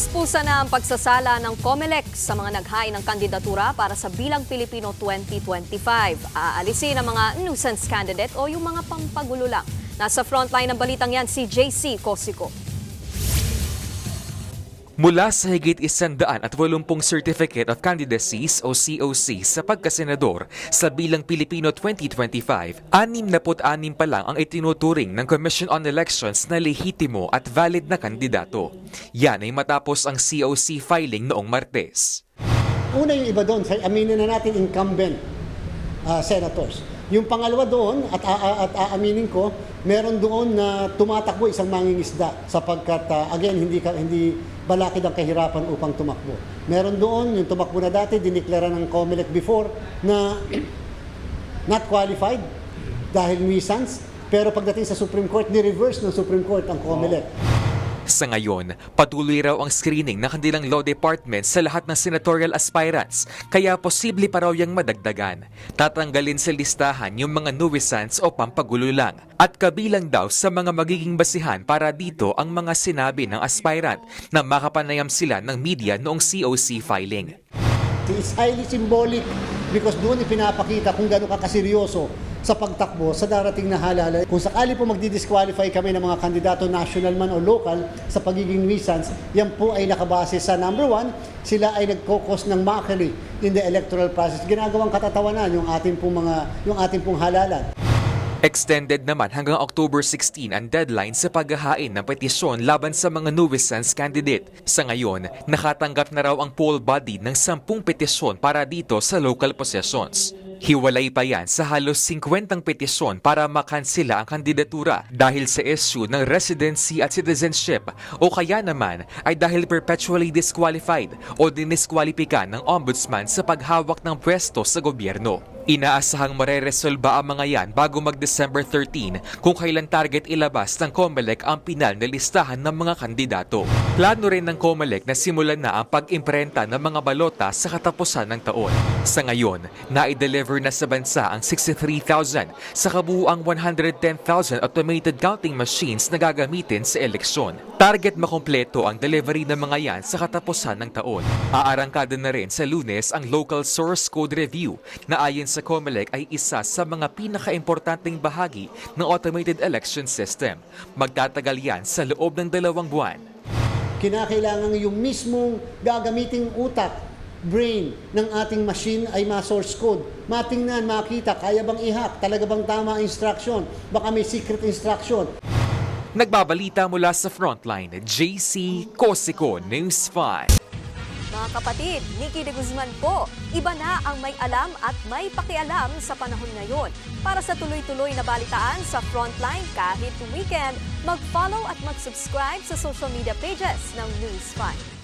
Puspusa na ang pagsasala ng COMELEC sa mga naghain ng kandidatura para sa Bilang Pilipino 2025. Aalisin ang mga nuisance candidate o yung mga pampagulo lang. Nasa frontline ng balitang yan si JC Cosico. Mula sa higit isandaan at walumpung Certificate of Candidacies o COC sa pagkasenador sa bilang Pilipino 2025, 66 pa lang ang itinuturing ng Commission on Elections na lehitimo at valid na kandidato. Yan ay matapos ang COC filing noong Martes. Una yung iba doon, aminin na natin incumbent ah, senators. Yung pangalawa doon, at, a- a- at aaminin ko, meron doon na tumatakbo isang mangingisda sapagkat, ah, again, hindi, hindi balakid ang kahirapan upang tumakbo. Meron doon, yung tumakbo na dati, diniklara ng COMELEC before na not qualified dahil nuisance, pero pagdating sa Supreme Court, ni-reverse ng Supreme Court ang COMELEC. Sa ngayon, patuloy raw ang screening ng kanilang law department sa lahat ng senatorial aspirants, kaya posible pa raw yung madagdagan. Tatanggalin sa listahan yung mga nuisance o pampagulo lang. At kabilang daw sa mga magiging basihan para dito ang mga sinabi ng aspirant na makapanayam sila ng media noong COC filing. It's highly symbolic because doon ipinapakita kung gaano ka kaseryoso sa pagtakbo sa darating na halalan. Kung sakali po magdi-disqualify kami ng mga kandidato national man o local sa pagiging nuisance, yan po ay nakabase sa number one, sila ay nagkokos ng mockery in the electoral process. Ginagawang katatawanan yung ating pong mga yung ating pong halalan. Extended naman hanggang October 16 ang deadline sa paghahain ng petisyon laban sa mga nuisance candidate. Sa ngayon, nakatanggap na raw ang poll body ng 10 petisyon para dito sa local possessions. Hiwalay pa yan sa halos 50 petisyon para makansila ang kandidatura dahil sa issue ng residency at citizenship o kaya naman ay dahil perpetually disqualified o diniskwalipika ng ombudsman sa paghawak ng pwesto sa gobyerno. Inaasahang mareresolba ang mga yan bago mag-December 13 kung kailan target ilabas ng COMELEC ang pinal na listahan ng mga kandidato. Plano rin ng COMELEC na simulan na ang pag-imprenta ng mga balota sa katapusan ng taon. Sa ngayon, na-deliver na sa bansa ang 63,000 sa kabuuang 110,000 automated counting machines na gagamitin sa eleksyon. Target makompleto ang delivery ng mga yan sa katapusan ng taon. Aarangkada na rin sa lunes ang local source code review na ayon sa COMELEC ay isa sa mga pinakaimportanteng bahagi ng automated election system. Magtatagal yan sa loob ng dalawang buwan. kinakailangan yung mismong gagamiting utak, brain ng ating machine ay ma-source code. Matingnan, makita, kaya bang i-hack, talaga bang tama ang instruction, baka may secret instruction. Nagbabalita mula sa frontline, JC Cosico News 5. Mga kapatid, Nikki de Guzman po. Iba na ang may alam at may pakialam sa panahon ngayon. Para sa tuloy-tuloy na balitaan sa Frontline kahit weekend, mag-follow at mag-subscribe sa social media pages ng News 5.